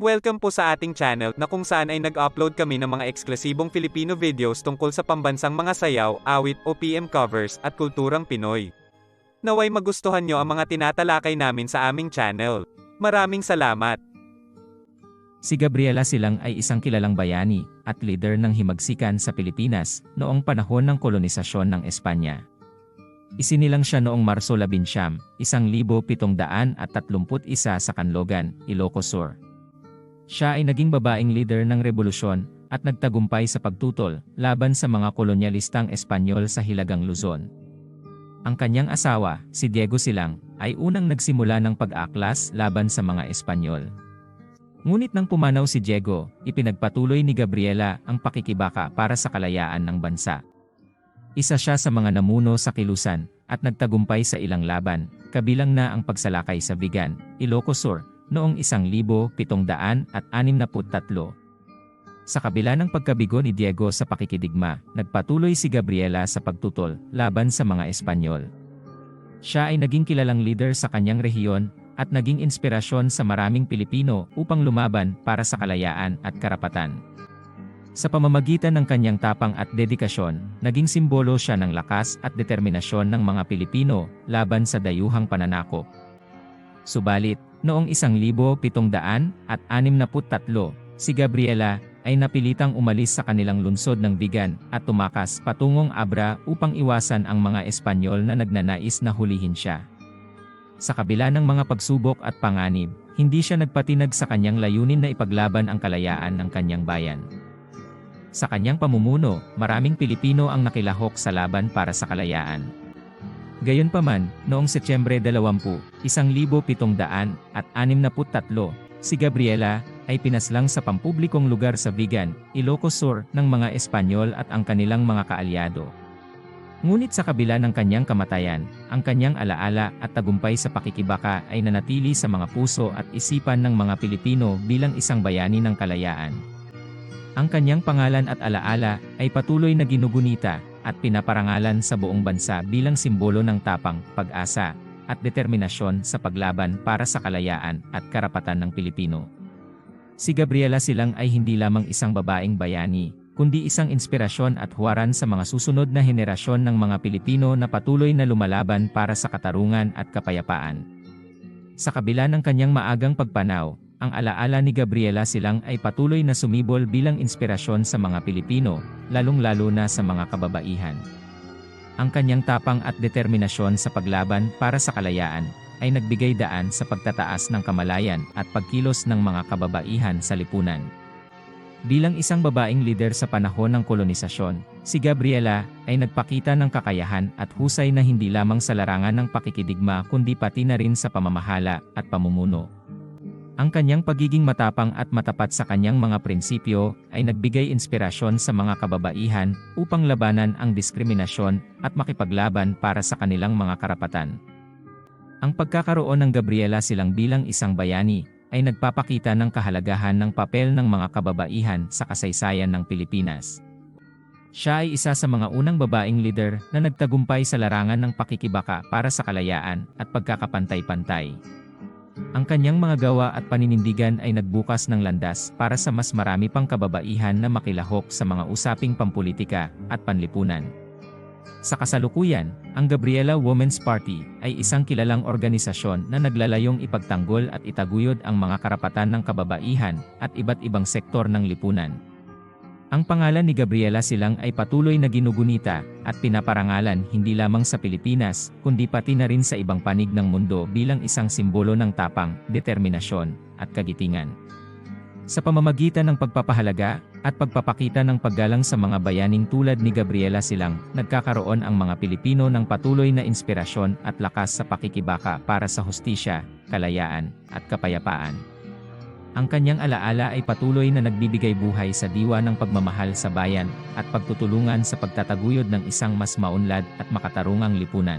Welcome po sa ating channel na kung saan ay nag-upload kami ng mga eksklusibong Filipino videos tungkol sa pambansang mga sayaw, awit, o PM covers, at kulturang Pinoy. Naway magustuhan nyo ang mga tinatalakay namin sa aming channel. Maraming salamat! Si Gabriela Silang ay isang kilalang bayani at leader ng himagsikan sa Pilipinas noong panahon ng kolonisasyon ng Espanya. Isinilang siya noong Marso 11, 1731 sa Kanlogan, Ilocos Sur. Siya ay naging babaeng leader ng revolusyon at nagtagumpay sa pagtutol laban sa mga kolonyalistang Espanyol sa Hilagang Luzon. Ang kanyang asawa, si Diego Silang, ay unang nagsimula ng pag-aklas laban sa mga Espanyol. Ngunit nang pumanaw si Diego, ipinagpatuloy ni Gabriela ang pakikibaka para sa kalayaan ng bansa. Isa siya sa mga namuno sa kilusan at nagtagumpay sa ilang laban, kabilang na ang pagsalakay sa Vigan, Ilocos Sur, noong 1763. Sa kabila ng pagkabigo ni Diego sa pakikidigma, nagpatuloy si Gabriela sa pagtutol laban sa mga Espanyol. Siya ay naging kilalang leader sa kanyang rehiyon at naging inspirasyon sa maraming Pilipino upang lumaban para sa kalayaan at karapatan. Sa pamamagitan ng kanyang tapang at dedikasyon, naging simbolo siya ng lakas at determinasyon ng mga Pilipino laban sa dayuhang pananakop. Subalit, noong 1763, si Gabriela ay napilitang umalis sa kanilang lungsod ng Vigan at tumakas patungong Abra upang iwasan ang mga Espanyol na nagnanais na hulihin siya. Sa kabila ng mga pagsubok at panganib, hindi siya nagpatinag sa kanyang layunin na ipaglaban ang kalayaan ng kanyang bayan. Sa kanyang pamumuno, maraming Pilipino ang nakilahok sa laban para sa kalayaan. Gayunpaman, noong Setyembre 20, 1763, si Gabriela ay pinaslang sa pampublikong lugar sa Vigan, Ilocos Sur ng mga Espanyol at ang kanilang mga kaalyado. Ngunit sa kabila ng kanyang kamatayan, ang kanyang alaala at tagumpay sa pakikibaka ay nanatili sa mga puso at isipan ng mga Pilipino bilang isang bayani ng kalayaan. Ang kanyang pangalan at alaala ay patuloy na ginugunita at pinaparangalan sa buong bansa bilang simbolo ng tapang, pag-asa, at determinasyon sa paglaban para sa kalayaan at karapatan ng Pilipino. Si Gabriela Silang ay hindi lamang isang babaeng bayani, kundi isang inspirasyon at huwaran sa mga susunod na henerasyon ng mga Pilipino na patuloy na lumalaban para sa katarungan at kapayapaan. Sa kabila ng kanyang maagang pagpanaw, ang alaala ni Gabriela Silang ay patuloy na sumibol bilang inspirasyon sa mga Pilipino, lalong-lalo na sa mga kababaihan. Ang kanyang tapang at determinasyon sa paglaban para sa kalayaan ay nagbigay daan sa pagtataas ng kamalayan at pagkilos ng mga kababaihan sa lipunan. Bilang isang babaeng leader sa panahon ng kolonisasyon, si Gabriela ay nagpakita ng kakayahan at husay na hindi lamang sa larangan ng pakikidigma kundi pati na rin sa pamamahala at pamumuno. Ang kanyang pagiging matapang at matapat sa kanyang mga prinsipyo ay nagbigay inspirasyon sa mga kababaihan upang labanan ang diskriminasyon at makipaglaban para sa kanilang mga karapatan. Ang pagkakaroon ng Gabriela silang bilang isang bayani ay nagpapakita ng kahalagahan ng papel ng mga kababaihan sa kasaysayan ng Pilipinas. Siya ay isa sa mga unang babaeng leader na nagtagumpay sa larangan ng pakikibaka para sa kalayaan at pagkakapantay-pantay. Ang kanyang mga gawa at paninindigan ay nagbukas ng landas para sa mas marami pang kababaihan na makilahok sa mga usaping pampolitika at panlipunan. Sa kasalukuyan, ang Gabriela Women's Party ay isang kilalang organisasyon na naglalayong ipagtanggol at itaguyod ang mga karapatan ng kababaihan at iba't ibang sektor ng lipunan. Ang pangalan ni Gabriela Silang ay patuloy na ginugunita at pinaparangalan hindi lamang sa Pilipinas, kundi pati na rin sa ibang panig ng mundo bilang isang simbolo ng tapang, determinasyon, at kagitingan. Sa pamamagitan ng pagpapahalaga at pagpapakita ng paggalang sa mga bayaning tulad ni Gabriela Silang, nagkakaroon ang mga Pilipino ng patuloy na inspirasyon at lakas sa pakikibaka para sa hustisya, kalayaan, at kapayapaan. Ang kanyang alaala ay patuloy na nagbibigay buhay sa diwa ng pagmamahal sa bayan at pagtutulungan sa pagtataguyod ng isang mas maunlad at makatarungang lipunan.